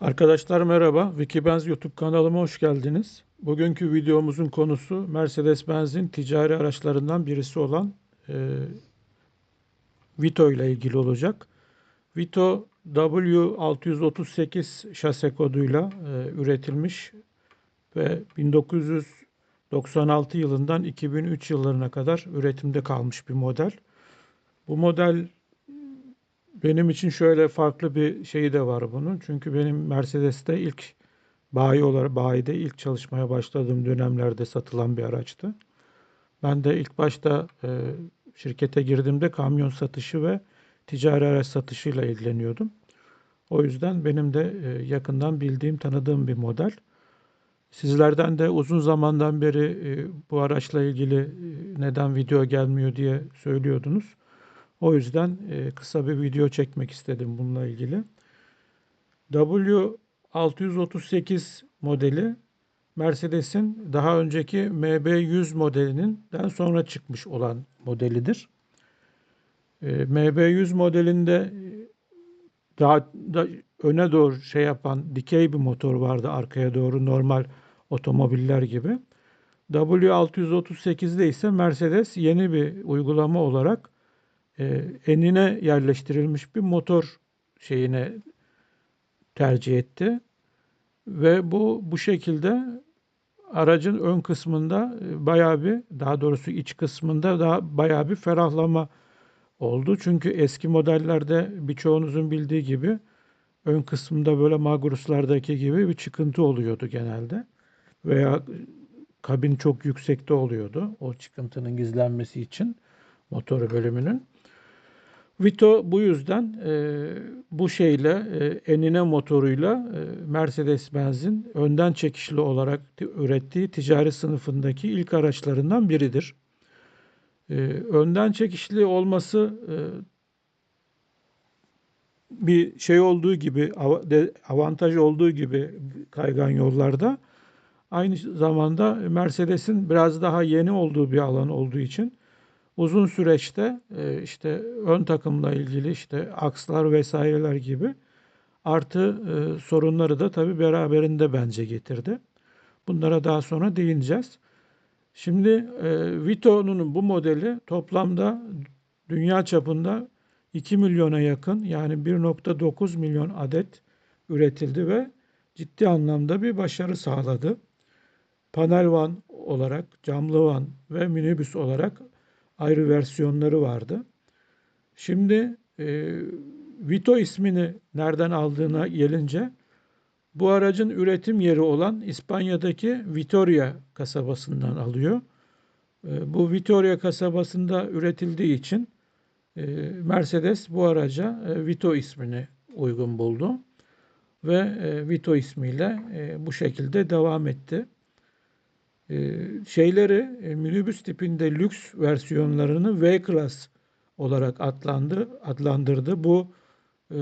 Arkadaşlar merhaba, Wikibenz YouTube kanalıma hoş geldiniz. Bugünkü videomuzun konusu Mercedes-Benz'in ticari araçlarından birisi olan e, Vito ile ilgili olacak. Vito W638 şase koduyla e, üretilmiş ve 1996 yılından 2003 yıllarına kadar üretimde kalmış bir model. Bu model benim için şöyle farklı bir şeyi de var bunun. Çünkü benim Mercedes'te ilk bayi olarak bayide ilk çalışmaya başladığım dönemlerde satılan bir araçtı. Ben de ilk başta e, şirkete girdiğimde kamyon satışı ve ticari araç satışıyla ilgileniyordum. O yüzden benim de e, yakından bildiğim, tanıdığım bir model. Sizlerden de uzun zamandan beri e, bu araçla ilgili e, neden video gelmiyor diye söylüyordunuz. O yüzden e, kısa bir video çekmek istedim bununla ilgili. W638 modeli Mercedes'in daha önceki MB100 modelinden sonra çıkmış olan modelidir. E, MB100 modelinde e, daha da öne doğru şey yapan dikey bir motor vardı arkaya doğru normal otomobiller gibi. W638'de ise Mercedes yeni bir uygulama olarak e, enine yerleştirilmiş bir motor şeyine tercih etti. Ve bu bu şekilde aracın ön kısmında e, bayağı bir daha doğrusu iç kısmında daha bayağı bir ferahlama oldu. Çünkü eski modellerde birçoğunuzun bildiği gibi ön kısmında böyle Magrus'lardaki gibi bir çıkıntı oluyordu genelde. Veya kabin çok yüksekte oluyordu o çıkıntının gizlenmesi için motor bölümünün. Vito bu yüzden e, bu şeyle e, enine motoruyla e, Mercedes-Benz'in önden çekişli olarak ürettiği ticari sınıfındaki ilk araçlarından biridir. E, önden çekişli olması e, bir şey olduğu gibi avantaj olduğu gibi kaygan yollarda aynı zamanda Mercedes'in biraz daha yeni olduğu bir alan olduğu için uzun süreçte e, işte ön takımla ilgili işte akslar vesaireler gibi artı e, sorunları da tabii beraberinde bence getirdi. Bunlara daha sonra değineceğiz. Şimdi e, Vito'nun bu modeli toplamda dünya çapında 2 milyona yakın yani 1.9 milyon adet üretildi ve ciddi anlamda bir başarı sağladı. Panel van olarak, camlı van ve minibüs olarak ayrı versiyonları vardı. Şimdi e, Vito ismini nereden aldığına gelince bu aracın üretim yeri olan İspanya'daki Vitoria kasabasından alıyor. E, bu Vitoria kasabasında üretildiği için e, Mercedes bu araca e, Vito ismini uygun buldu ve e, Vito ismiyle e, bu şekilde devam etti. Ee, şeyleri e, minibüs tipinde lüks versiyonlarını V-Class olarak adlandı, adlandırdı. Bu e,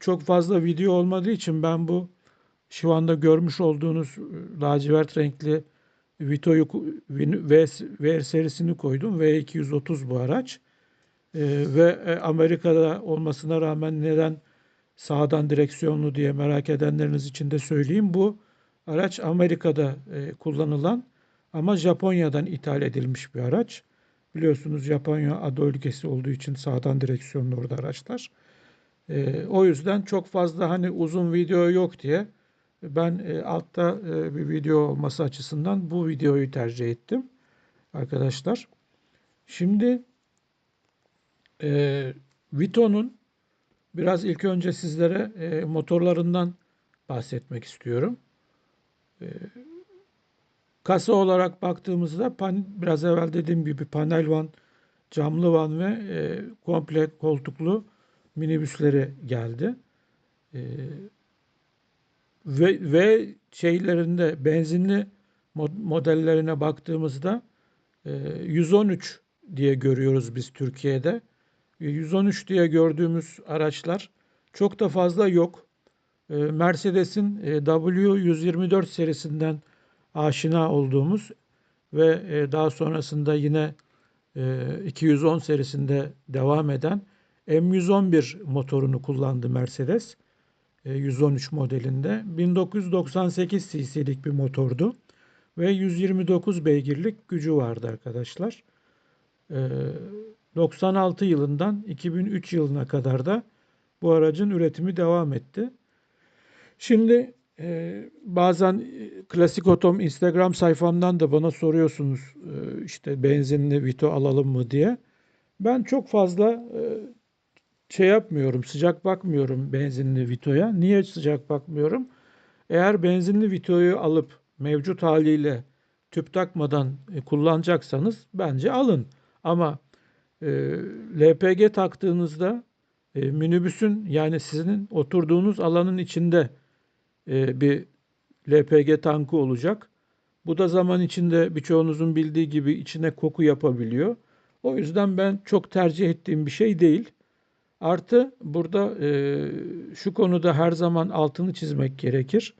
çok fazla video olmadığı için ben bu şu anda görmüş olduğunuz e, lacivert renkli Vito'yu V, V serisini koydum. V230 bu araç. E, ve Amerika'da olmasına rağmen neden sağdan direksiyonlu diye merak edenleriniz için de söyleyeyim. Bu Araç Amerika'da e, kullanılan ama Japonya'dan ithal edilmiş bir araç. Biliyorsunuz Japonya ada ülkesi olduğu için sağdan direksiyonlu orada araçlar. E, o yüzden çok fazla hani uzun video yok diye ben e, altta e, bir video olması açısından bu videoyu tercih ettim arkadaşlar. Şimdi e, Vito'nun biraz ilk önce sizlere e, motorlarından bahsetmek istiyorum. Kasa olarak baktığımızda pan, biraz evvel dediğim gibi panel van, camlı van ve e, komple koltuklu minibüsleri geldi. E, ve, ve şeylerinde benzinli modellerine baktığımızda e, 113 diye görüyoruz biz Türkiye'de. 113 diye gördüğümüz araçlar çok da fazla yok. Ee, Mercedes'in e, W124 serisinden aşina olduğumuz ve e, daha sonrasında yine 210 e, serisinde devam eden M111 motorunu kullandı Mercedes. e, 113 modelinde. 1998 cc'lik bir motordu ve 129 beygirlik gücü vardı arkadaşlar. E, 96 yılından 2003 yılına kadar da bu aracın üretimi devam etti. Şimdi e, bazen e, Klasik Otom Instagram sayfamdan da bana soruyorsunuz e, işte benzinli Vito alalım mı diye. Ben çok fazla e, şey yapmıyorum, sıcak bakmıyorum benzinli Vito'ya. Niye sıcak bakmıyorum? Eğer benzinli Vito'yu alıp mevcut haliyle tüp takmadan e, kullanacaksanız bence alın. Ama e, LPG taktığınızda e, minibüsün yani sizin oturduğunuz alanın içinde e, bir LPG tankı olacak. Bu da zaman içinde birçoğunuzun bildiği gibi içine koku yapabiliyor. O yüzden ben çok tercih ettiğim bir şey değil. Artı burada e, şu konuda her zaman altını çizmek gerekir.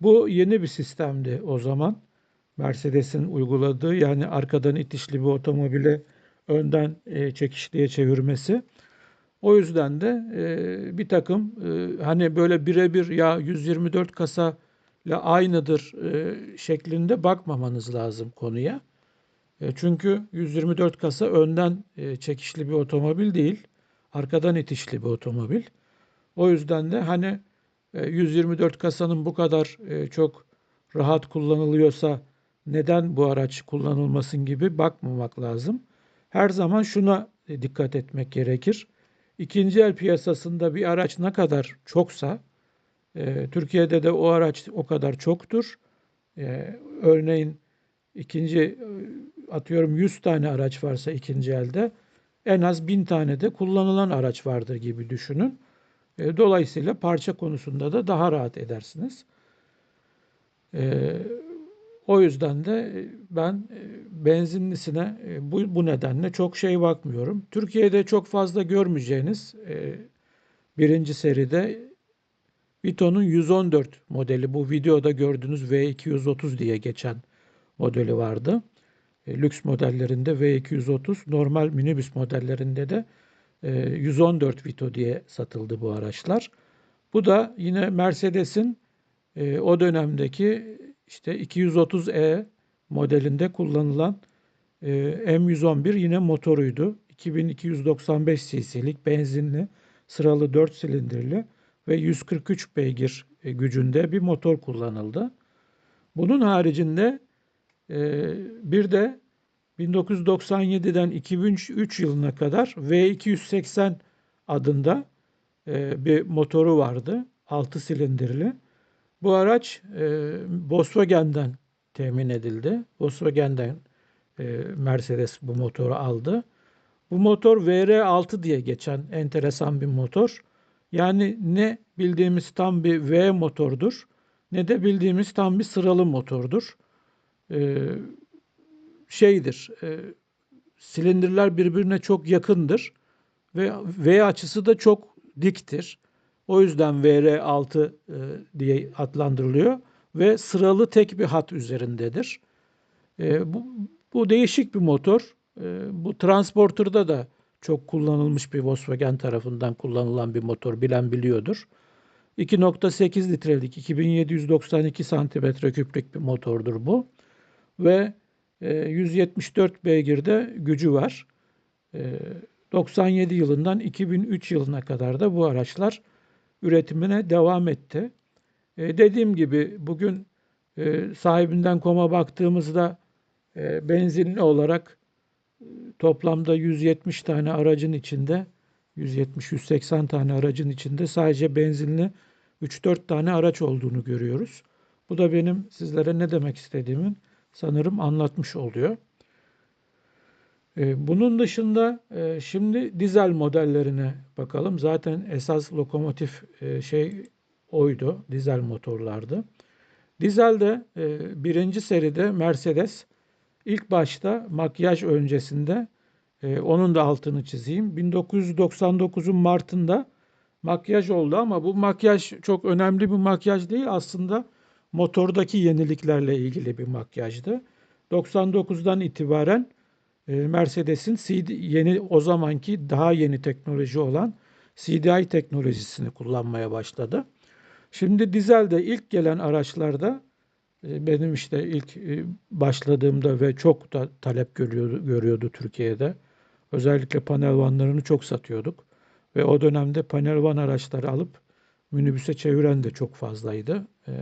Bu yeni bir sistemdi o zaman. Mercedes'in uyguladığı yani arkadan itişli bir otomobile önden e, çekişliğe çevirmesi. O yüzden de e, bir takım e, hani böyle birebir ya 124 kasa ile aynıdır e, şeklinde bakmamanız lazım konuya. E, çünkü 124 kasa önden e, çekişli bir otomobil değil, arkadan itişli bir otomobil. O yüzden de hani e, 124 kasanın bu kadar e, çok rahat kullanılıyorsa neden bu araç kullanılmasın gibi bakmamak lazım. Her zaman şuna e, dikkat etmek gerekir. İkinci el piyasasında bir araç ne kadar çoksa e, Türkiye'de de o araç o kadar çoktur. E, örneğin ikinci e, atıyorum 100 tane araç varsa ikinci elde en az 1000 tane de kullanılan araç vardır gibi düşünün. E, dolayısıyla parça konusunda da daha rahat edersiniz. E, o yüzden de e, ben e, benzinlisine e, bu, bu nedenle çok şey bakmıyorum. Türkiye'de çok fazla görmeyeceğiniz birinci seride Vito'nun 114 modeli bu videoda gördüğünüz V230 diye geçen modeli vardı. Lüks modellerinde V230, normal minibüs modellerinde de 114 Vito diye satıldı bu araçlar. Bu da yine Mercedes'in o dönemdeki işte 230E modelinde kullanılan e, M111 yine motoruydu. 2295 cc'lik benzinli sıralı 4 silindirli ve 143 beygir e, gücünde bir motor kullanıldı. Bunun haricinde e, bir de 1997'den 2003 yılına kadar V280 adında e, bir motoru vardı. 6 silindirli. Bu araç e, Volkswagen'den temin edildi. Volkswagen'den e, Mercedes bu motoru aldı. Bu motor VR6 diye geçen enteresan bir motor. Yani ne bildiğimiz tam bir V motordur ne de bildiğimiz tam bir sıralı motordur. Ee, şeydir, e, silindirler birbirine çok yakındır ve V açısı da çok diktir. O yüzden VR6 e, diye adlandırılıyor ve sıralı tek bir hat üzerindedir. E, bu, bu değişik bir motor. E, bu Transporter'da da çok kullanılmış bir Volkswagen tarafından kullanılan bir motor bilen biliyordur. 2.8 litrelik 2792 santimetre küplük bir motordur bu. Ve 174 beygirde gücü var. 97 yılından 2003 yılına kadar da bu araçlar üretimine devam etti. E, dediğim gibi bugün e, sahibinden koma baktığımızda e, benzinli olarak e, toplamda 170 tane aracın içinde 170-180 tane aracın içinde sadece benzinli 3-4 tane araç olduğunu görüyoruz. Bu da benim sizlere ne demek istediğimin sanırım anlatmış oluyor. Ee, bunun dışında e, şimdi dizel modellerine bakalım. Zaten esas lokomotif e, şey oydu, dizel motorlardı. Dizelde e, birinci seride Mercedes ilk başta makyaj öncesinde onun da altını çizeyim. 1999'un Mart'ında makyaj oldu ama bu makyaj çok önemli bir makyaj değil aslında motordaki yeniliklerle ilgili bir makyajdı. 99'dan itibaren Mercedes'in yeni o zamanki daha yeni teknoloji olan CDI teknolojisini kullanmaya başladı. Şimdi dizelde ilk gelen araçlarda e, benim işte ilk e, başladığımda ve çok da talep görüyordu, görüyordu Türkiye'de. Özellikle panel vanlarını çok satıyorduk. Ve o dönemde panel van araçları alıp minibüse çeviren de çok fazlaydı. E,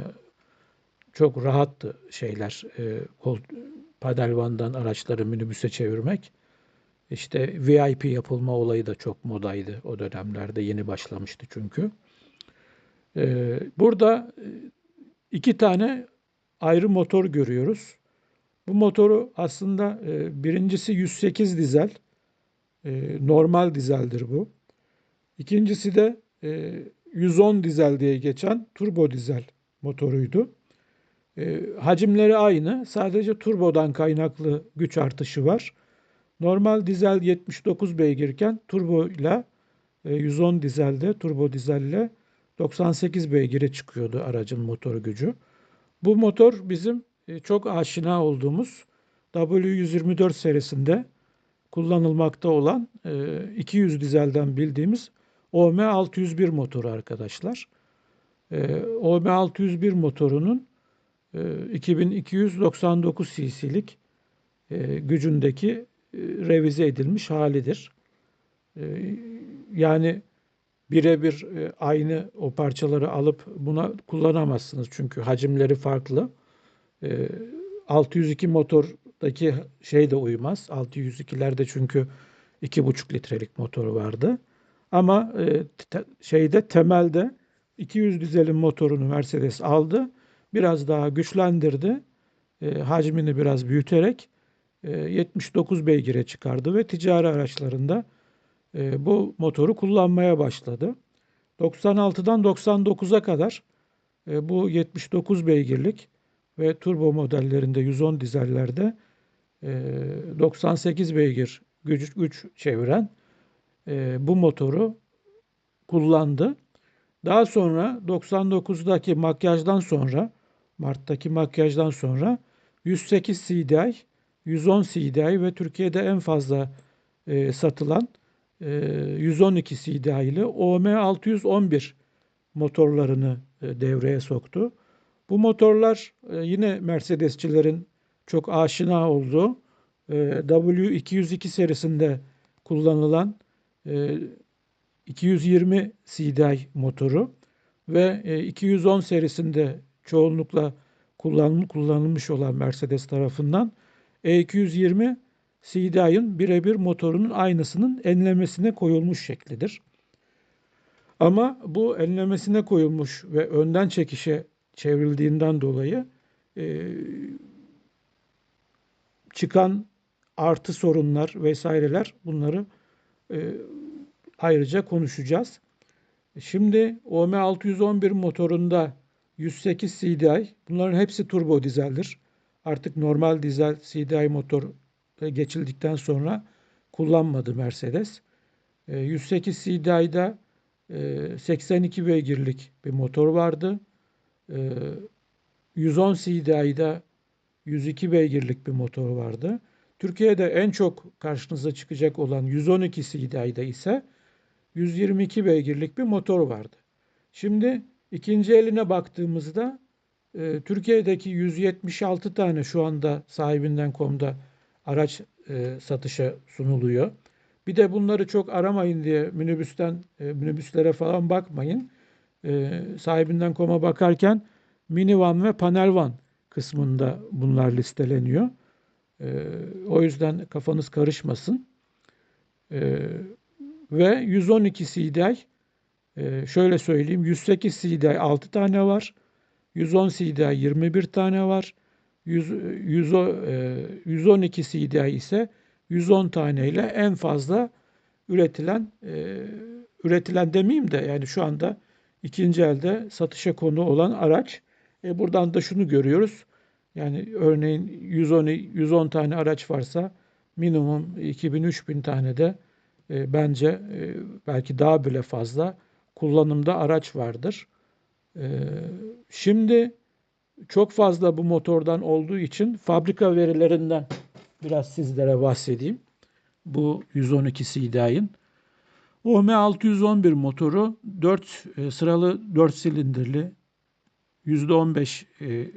çok rahattı şeyler. Panel vandan araçları minibüse çevirmek. İşte VIP yapılma olayı da çok modaydı o dönemlerde. Yeni başlamıştı çünkü. Burada iki tane ayrı motor görüyoruz. Bu motoru aslında e, birincisi 108 dizel. E, normal dizeldir bu. İkincisi de e, 110 dizel diye geçen turbo dizel motoruydu. E, hacimleri aynı. Sadece turbodan kaynaklı güç artışı var. Normal dizel 79 beygirken turbo ile 110 dizelde, turbo dizelle 98 beygire çıkıyordu aracın motor gücü. Bu motor bizim e, çok aşina olduğumuz W124 serisinde kullanılmakta olan 200 e, dizelden bildiğimiz OM601 motoru arkadaşlar. E, OM601 motorunun 2299 cc'lik gücündeki revize edilmiş halidir. Yani birebir e, aynı o parçaları alıp buna kullanamazsınız. Çünkü hacimleri farklı. 602 e, motordaki şey de uymaz. 602'lerde çünkü 2,5 litrelik motoru vardı. Ama e, şeyde temelde 200 dizelin motorunu Mercedes aldı. Biraz daha güçlendirdi. hacmini biraz büyüterek 79 beygire çıkardı ve ticari araçlarında e, bu motoru kullanmaya başladı. 96'dan 99'a kadar e, bu 79 beygirlik ve turbo modellerinde 110 dizellerde e, 98 beygir güç, güç çeviren e, bu motoru kullandı. Daha sonra 99'daki makyajdan sonra Mart'taki makyajdan sonra 108 CDI, 110 CDI ve Türkiye'de en fazla e, satılan 112 CDI'li OM611 motorlarını e, devreye soktu. Bu motorlar e, yine Mercedesçilerin çok aşina olduğu e, W202 serisinde kullanılan 220 CDI motoru ve 210 serisinde çoğunlukla kullanılmış olan Mercedes tarafından E220 CDI'ın birebir motorunun aynısının enlemesine koyulmuş şeklidir. Ama bu enlemesine koyulmuş ve önden çekişe çevrildiğinden dolayı e, çıkan artı sorunlar vesaireler bunları e, ayrıca konuşacağız. Şimdi OM 611 motorunda 108 CDI bunların hepsi turbo dizeldir. Artık normal dizel CDI motor geçildikten sonra kullanmadı Mercedes. 108 CDI'da 82 beygirlik bir motor vardı. 110 CDI'da 102 beygirlik bir motor vardı. Türkiye'de en çok karşınıza çıkacak olan 112 CDI'da ise 122 beygirlik bir motor vardı. Şimdi ikinci eline baktığımızda e, Türkiye'deki 176 tane şu anda sahibinden komda araç e, satışa sunuluyor. Bir de bunları çok aramayın diye minibüsten e, minibüslere falan bakmayın. E, sahibinden koma bakarken minivan ve panel van kısmında bunlar listeleniyor. E, o yüzden kafanız karışmasın. E, ve 112 CDI e, şöyle söyleyeyim 108 CDI 6 tane var. 110 CDI 21 tane var. 100, 100, 112 CDI ise 110 taneyle en fazla üretilen e, üretilen demeyeyim de yani şu anda ikinci elde satışa konu olan araç. E, buradan da şunu görüyoruz. Yani örneğin 110 110 tane araç varsa minimum 2000-3000 tane de e, bence e, belki daha bile fazla kullanımda araç vardır. E, şimdi çok fazla bu motordan olduğu için fabrika verilerinden biraz sizlere bahsedeyim. Bu 112 CDI'nin. OM 611 motoru 4 e, sıralı 4 silindirli %15 e,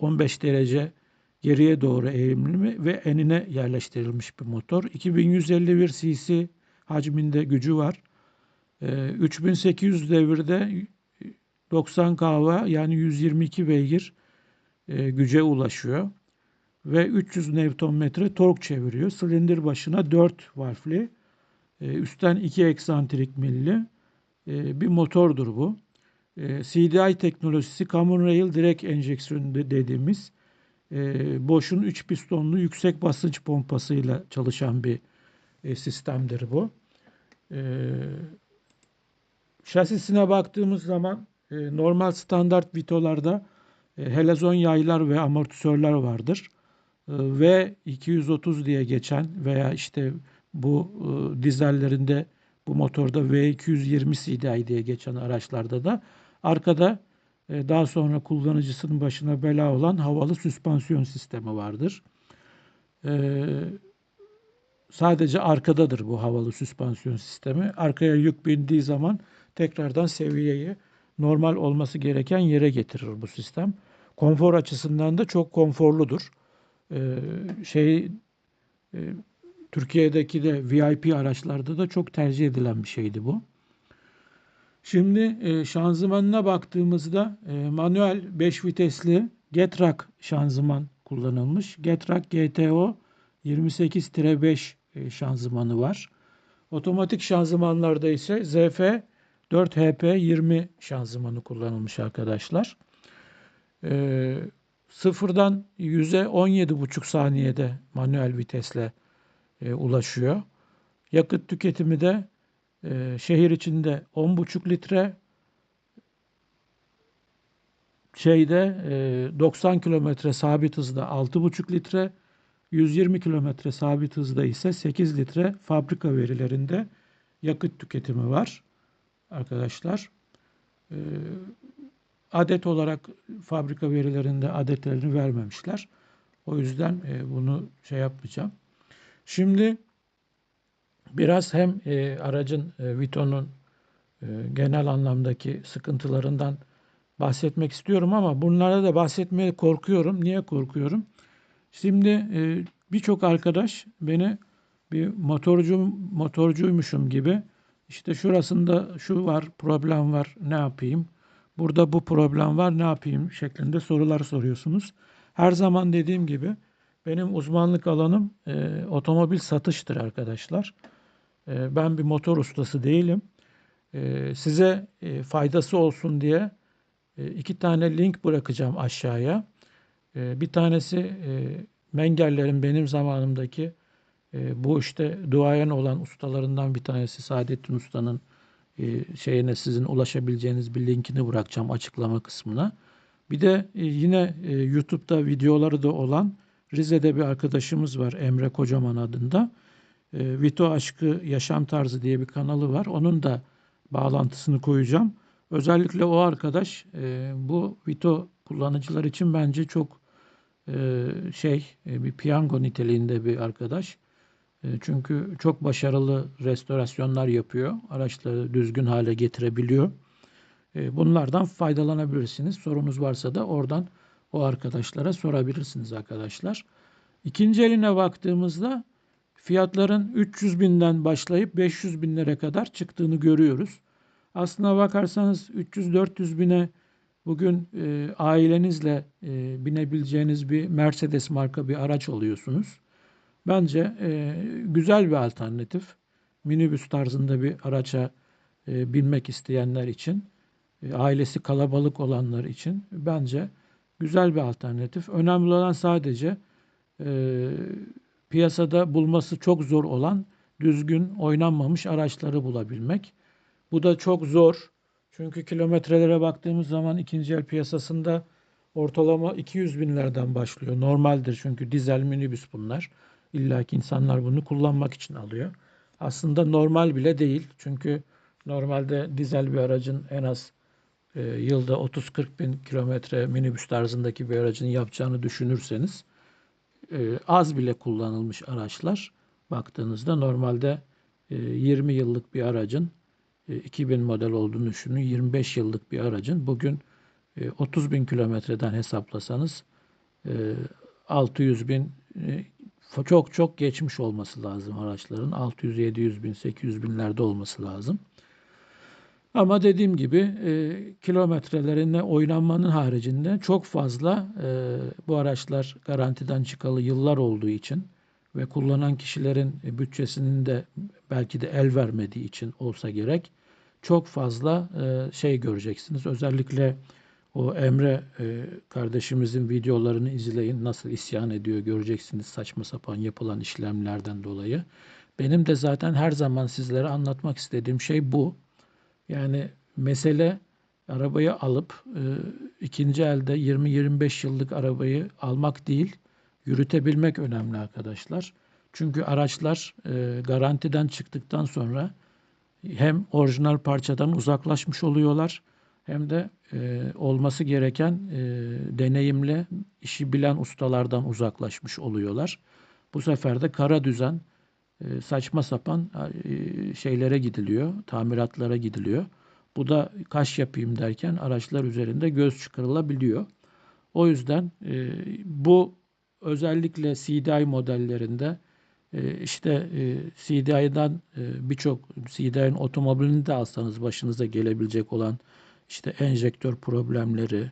15 derece geriye doğru eğimli ve enine yerleştirilmiş bir motor. 2151 cc hacminde gücü var. 3800 devirde 90 kW yani 122 beygir e, güce ulaşıyor ve 300 Nm tork çeviriyor. Silindir başına 4 valfli, e, üstten 2 eksantrik milli e, bir motordur bu. CDI teknolojisi Common Rail Direct Enjection dediğimiz boşun 3 pistonlu yüksek basınç pompasıyla çalışan bir sistemdir bu. Şasisine baktığımız zaman normal standart Vito'larda e, helezon yaylar ve amortisörler vardır. E, v 230 diye geçen veya işte bu e, dizellerinde bu motorda V220 CDI diye geçen araçlarda da arkada daha sonra kullanıcısının başına bela olan havalı süspansiyon sistemi vardır. Sadece arkadadır bu havalı süspansiyon sistemi. Arkaya yük bindiği zaman tekrardan seviyeyi normal olması gereken yere getirir bu sistem. Konfor açısından da çok konforludur. Ee, şey e, Türkiye'deki de VIP araçlarda da çok tercih edilen bir şeydi bu. Şimdi e, şanzımanına baktığımızda e, manuel 5 vitesli Getrak şanzıman kullanılmış. Getrak GTO 28-5 e, şanzımanı var. Otomatik şanzımanlarda ise ZF 4HP20 şanzımanı kullanılmış arkadaşlar. E, sıfırdan 100'e 17,5 saniyede manuel vitesle e, ulaşıyor. Yakıt tüketimi de e, şehir içinde 10,5 litre, şeyde e, 90 kilometre sabit hızda 6,5 litre, 120 kilometre sabit hızda ise 8 litre fabrika verilerinde yakıt tüketimi var arkadaşlar. E, adet olarak fabrika verilerinde adetlerini vermemişler. O yüzden e, bunu şey yapmayacağım. Şimdi biraz hem e, aracın e, Vito'nun e, genel anlamdaki sıkıntılarından bahsetmek istiyorum ama bunlara da bahsetmeye korkuyorum. Niye korkuyorum? Şimdi birçok arkadaş beni bir motorcu motorcuymuşum gibi işte şurasında şu var, problem var, ne yapayım? Burada bu problem var ne yapayım şeklinde sorular soruyorsunuz. Her zaman dediğim gibi benim uzmanlık alanım e, otomobil satıştır arkadaşlar. E, ben bir motor ustası değilim. E, size e, faydası olsun diye e, iki tane link bırakacağım aşağıya. E, bir tanesi e, Mengerlerin benim zamanımdaki e, bu işte duayen olan ustalarından bir tanesi Saadettin Usta'nın e, şeyine sizin ulaşabileceğiniz bir linkini bırakacağım açıklama kısmına. Bir de e, yine e, YouTube'da videoları da olan Rize'de bir arkadaşımız var Emre Kocaman adında. Vito Aşkı Yaşam Tarzı diye bir kanalı var. Onun da bağlantısını koyacağım. Özellikle o arkadaş bu Vito kullanıcılar için bence çok şey bir piyango niteliğinde bir arkadaş. E, çünkü çok başarılı restorasyonlar yapıyor. Araçları düzgün hale getirebiliyor. E, bunlardan faydalanabilirsiniz. Sorunuz varsa da oradan o arkadaşlara sorabilirsiniz arkadaşlar. İkinci eline baktığımızda fiyatların 300 binden başlayıp 500 binlere kadar çıktığını görüyoruz. Aslına bakarsanız 300-400 bine bugün e, ailenizle e, binebileceğiniz bir Mercedes marka bir araç alıyorsunuz. Bence e, güzel bir alternatif. Minibüs tarzında bir araça e, binmek isteyenler için, e, ailesi kalabalık olanlar için bence güzel bir alternatif. Önemli olan sadece e, piyasada bulması çok zor olan düzgün oynanmamış araçları bulabilmek. Bu da çok zor. Çünkü kilometrelere baktığımız zaman ikinci el piyasasında ortalama 200 binlerden başlıyor. Normaldir çünkü dizel minibüs bunlar. İlla ki insanlar bunu kullanmak için alıyor. Aslında normal bile değil. Çünkü normalde dizel bir aracın en az e, yılda 30-40 bin kilometre minibüs tarzındaki bir aracın yapacağını düşünürseniz e, az bile kullanılmış araçlar baktığınızda normalde e, 20 yıllık bir aracın e, 2000 model olduğunu düşünün. 25 yıllık bir aracın bugün e, 30 bin kilometreden hesaplasanız e, 600 bin e, çok çok geçmiş olması lazım araçların. 600-700 bin, 800 binlerde olması lazım. Ama dediğim gibi e, kilometrelerine oynanmanın haricinde çok fazla e, bu araçlar garantiden çıkalı yıllar olduğu için ve kullanan kişilerin bütçesinin de belki de el vermediği için olsa gerek çok fazla e, şey göreceksiniz. Özellikle o Emre e, kardeşimizin videolarını izleyin. Nasıl isyan ediyor göreceksiniz saçma sapan yapılan işlemlerden dolayı. Benim de zaten her zaman sizlere anlatmak istediğim şey bu. Yani mesele arabayı alıp e, ikinci elde 20-25 yıllık arabayı almak değil, yürütebilmek önemli arkadaşlar. Çünkü araçlar e, garantiden çıktıktan sonra hem orijinal parçadan uzaklaşmış oluyorlar hem de e, olması gereken e, deneyimli, işi bilen ustalardan uzaklaşmış oluyorlar. Bu sefer de kara düzen e, saçma sapan e, şeylere gidiliyor, tamiratlara gidiliyor. Bu da kaş yapayım derken araçlar üzerinde göz çıkarılabiliyor. O yüzden e, bu özellikle CDI modellerinde işte CDI'den birçok CDI'nin otomobilini de alsanız başınıza gelebilecek olan işte enjektör problemleri,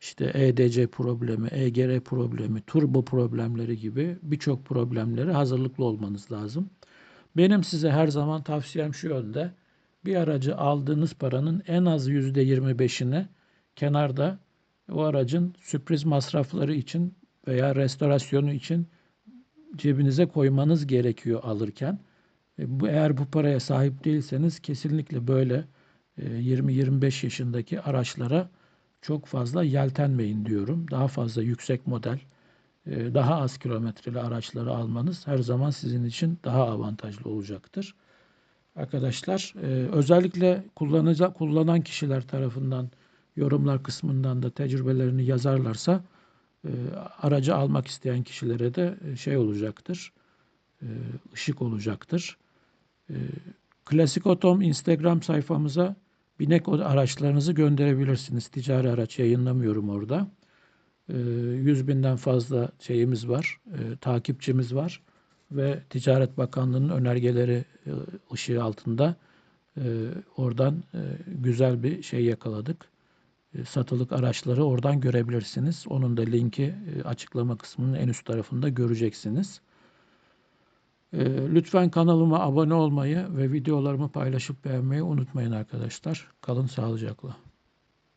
işte EDC problemi, EGR problemi, turbo problemleri gibi birçok problemleri hazırlıklı olmanız lazım. Benim size her zaman tavsiyem şu yönde. Bir aracı aldığınız paranın en az %25'ini kenarda o aracın sürpriz masrafları için veya restorasyonu için cebinize koymanız gerekiyor alırken. E, eğer bu paraya sahip değilseniz kesinlikle böyle 20-25 e, yaşındaki araçlara çok fazla yeltenmeyin diyorum. Daha fazla yüksek model, e, daha az kilometreli araçları almanız her zaman sizin için daha avantajlı olacaktır. Arkadaşlar e, özellikle kullanacak kullanan kişiler tarafından yorumlar kısmından da tecrübelerini yazarlarsa e, aracı almak isteyen kişilere de şey olacaktır, ışık olacaktır. Klasik Otom Instagram sayfamıza binek araçlarınızı gönderebilirsiniz. Ticari araç yayınlamıyorum orada. 100 ee, binden fazla şeyimiz var, e, takipçimiz var ve Ticaret Bakanlığı'nın önergeleri e, ışığı altında e, oradan güzel bir şey yakaladık. Satılık araçları oradan görebilirsiniz. Onun da linki açıklama kısmının en üst tarafında göreceksiniz. Ee, lütfen kanalıma abone olmayı ve videolarımı paylaşıp beğenmeyi unutmayın arkadaşlar. Kalın sağlıcakla.